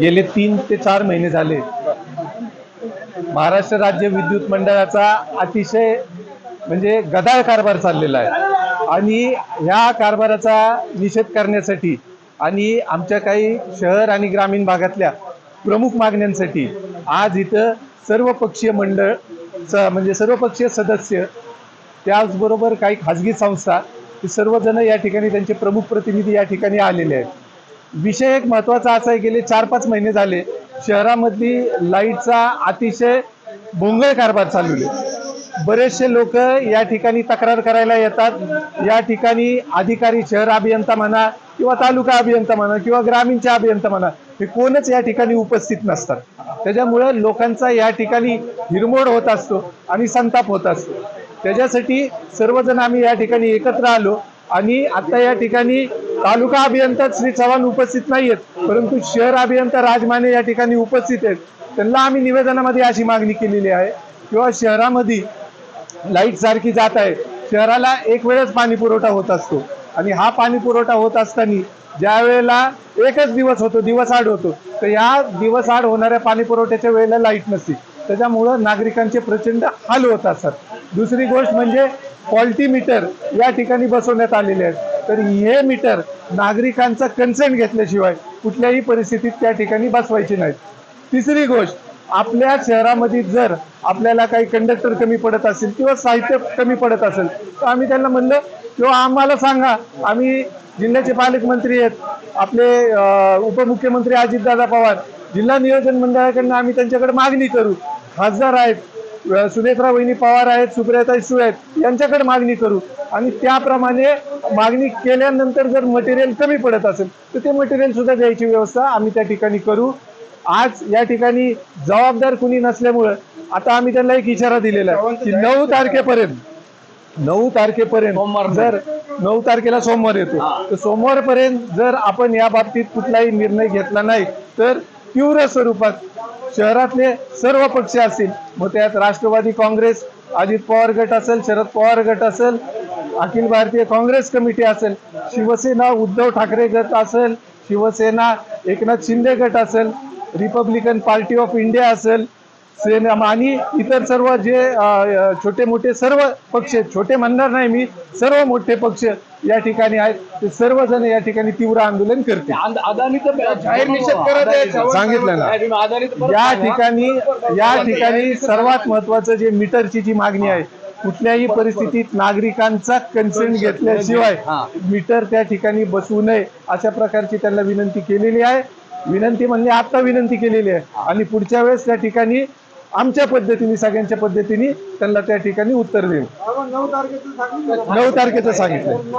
गेले तीन ते चार महिने झाले. महाराष्ट्र राज्य विद्युत मंडळाचा अतिशय म्हणजे गदाळ कारभार चाललेला आहे. आणि ह्या कारभाराचा निषेध करण्यासाठी आणि आमच्या काही शहर आणि ग्रामीण भागातल्या प्रमुख मागण्यांसाठी आज इथं सर्वपक्षीय मंडळ स म्हणजे सर्वपक्षीय सदस्य त्याचबरोबर काही खाजगी संस्था हे सर्वजण या ठिकाणी त्यांचे प्रमुख प्रतिनिधी या ठिकाणी आलेले आहेत. विषय एक महत्त्वाचा असा आहे गेले चार पाच महिने झाले शहरामधली लाईटचा अतिशय भोंगळ कारभार चालू आहे. बरेचसे लोक या ठिकाणी तक्रार करायला येतात या ठिकाणी अधिकारी शहर अभियंता म्हणा किंवा तालुका अभियंता म्हणा किंवा ग्रामीणचे अभियंता म्हणा हे कोणच या ठिकाणी उपस्थित नसतात. त्याच्यामुळं लोकांचा या ठिकाणी हिरमोड होत असतो आणि संताप होत असतो. त्याच्यासाठी सर्वजण आम्ही या ठिकाणी एकत्र आलो आणि आता या ठिकाणी तालुका अभियंता श्री चव्हाण उपस्थित नाही आहेत परंतु शहर अभियंता राजमाने या ठिकाणी उपस्थित आहेत. त्यांना आम्ही निवेदनामध्ये अशी मागणी केलेली आहे किंवा शहरामध्ये लाइट सारखी जात आहे. शहराला एक वेळच पाणी पुरवठा होत असतो आणि हा पाणी पुरवठा होत असताना ज्या वेळेला एकच दिवस होतो दिवस आड होतो तर या दिवस आड होणाऱ्या पाणी पुरवठ्याच्या वेळेला लाइट नसते. त्याच्यामुळं नागरिकांचे प्रचंड हाल होत असतात. दुसरी गोष्ट म्हणजे क्वालिटी मीटर या ठिकाणी बसवण्यात आलेले आहेत. तर हे मीटर नागरिकांचा कन्सेंट घेतल्याशिवाय कुठल्याही परिस्थितीत त्या ठिकाणी बसवायची नाहीत तिसरी गोष्ट आपल्या शहरामध्ये जर आपल्याला काही कंडक्टर कमी पडत असेल किंवा साहित्य कमी पडत असेल तर आम्ही त्यांना म्हणलं किंवा आम्हाला सांगा आम्ही जिल्ह्याचे पालकमंत्री आहेत आपले उपमुख्यमंत्री अजितदादा पवार जिल्हा नियोजन मंडळाकडनं आम्ही त्यांच्याकडे मागणी करू. खासदार आहेत सुनेत्रा वहिनी पवार आहेत सुप्रियाताई सुळे आहेत यांच्याकडे मागणी करू. आणि त्याप्रमाणे मागणी केल्यानंतर जर मटेरियल कमी पडत असेल तर ते मटेरियल सुद्धा द्यायची व्यवस्था आम्ही त्या ठिकाणी करू. आज या ठिकाणी जबाबदार कुणी नसल्यामुळं आता आम्ही त्यांना एक इशारा दिलेला आहे की नऊ तारखेपर्यंत नऊ तारखेपर्यंत जर नऊ तारखेला सोमवार येतो तर सोमवारपर्यंत जर आपण या बाबतीत कुठलाही निर्णय घेतला नाही तर तीव्र स्वरूपात शहरातले सर्व पक्ष असतील. मग त्यात राष्ट्रवादी काँग्रेस अजित पवार गट असेल शरद पवार गट असेल अखिल भारतीय काँग्रेस कमिटी असेल शिवसेना उद्धव ठाकरे गट असेल शिवसेना एकनाथ शिंदे गट असेल रिपब्लिकन पार्टी ऑफ इंडिया असेल आणि इतर सर्व जे छोटे मोठे सर्व पक्ष छोटे म्हणणार नाही मी सर्व मोठे पक्ष या ठिकाणी आहेत ते सर्वजण या ठिकाणी तीव्र आंदोलन करते जाहीर निषेध करत आहे चव्हाण सांगितलं ना. या ठिकाणी या ठिकाणी सर्वात महत्वाचं जे मीटरची जी मागणी आहे कुठल्याही परिस्थितीत नागरिकांचा कन्सेंट घेतल्याशिवाय मीटर त्या ठिकाणी बसवू नये अशा प्रकारची त्यांना विनंती केलेली आहे. विनंती म्हणजे आता विनंती केलेली आहे. आणि पुढच्या वेळेस त्या ठिकाणी आमच्या पद्धतीने सगळ्यांच्या पद्धतीने त्यांना त्या ठिकाणी उत्तर देऊ. नऊ तारखेचं सांगितलं. नऊ तारखेचं सांगितलं.